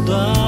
断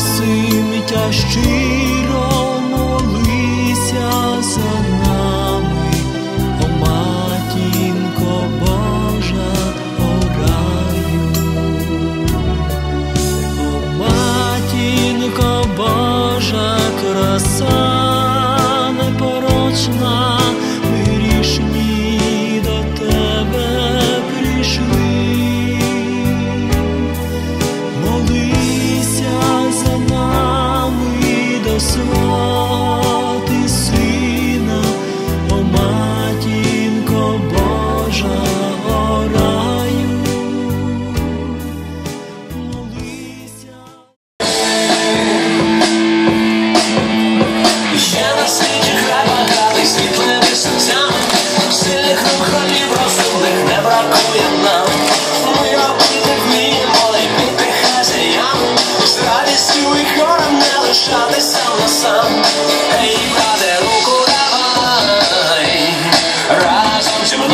голоси мітящі. lăsăm Lipta de lucruri mai Razom ce mă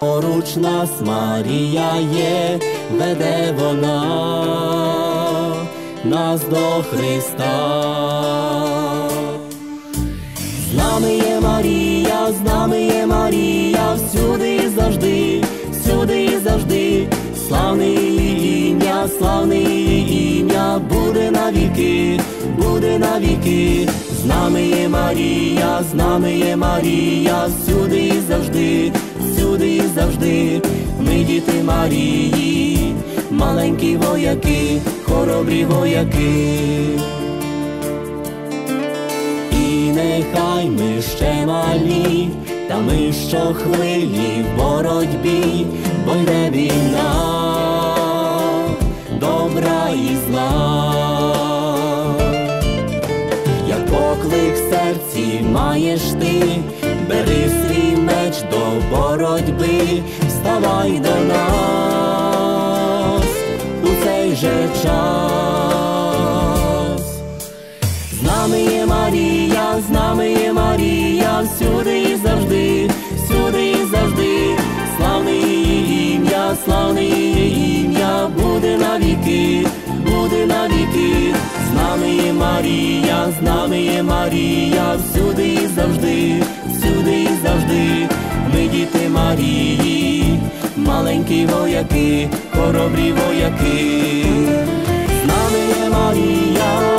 Поруч нас Марія є, веде вона нас до Христа. З нами є Марія, з нами є Марія, всюди і завжди, всюди і завжди. Славне її ім'я, славне її ім'я, буде навіки, буде навіки. З нами є Марія, з нами є Марія, всюди і завжди, всюди завжди. Ми діти Марії, маленькі вояки, хоробрі вояки. І нехай ми ще малі, та ми щохвилі в боротьбі, бо йде війна, добра і зла. Як поклик серці маєш ти, бери свій меч до боротьби, вставай до нас у цей же час. З нами є Марія, з нами є Марія, всюди і завжди, всюди і завжди, славне її ім'я, славне її ім'я, буде навіки, буде навіки. З нами є Марія, з нами є Марія, всюди і завжди, всюди і завжди. Марії, маленькі вояки, хоробрі вояки. З нами є Марія,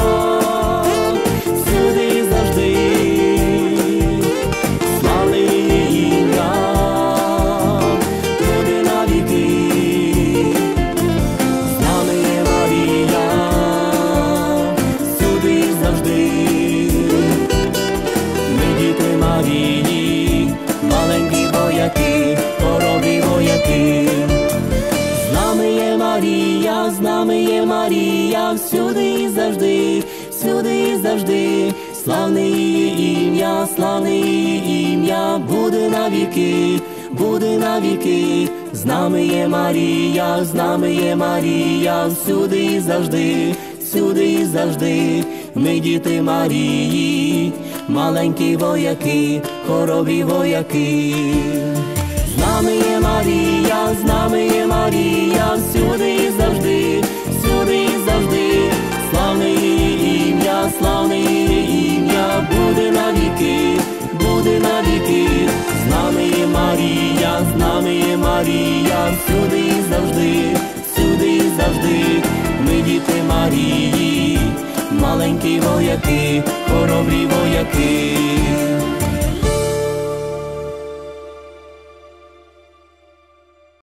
завжди, славне ім'я, славне ім'я, буде навіки, буде навіки, з нами є Марія, з нами є Марія, всюди і завжди, всюди і завжди, ми діти Марії, маленькі вояки, хоробрі вояки. З нами є Марія, з нами є Марія, всюди і завжди, всюди і завжди, ім'я, славне ім'я, буде навіки, буде навіки, з нами є Марія, з нами є Марія, всюди і завжди, всюди і завжди, ми діти Марії, маленькі вояки, хоробрі вояки.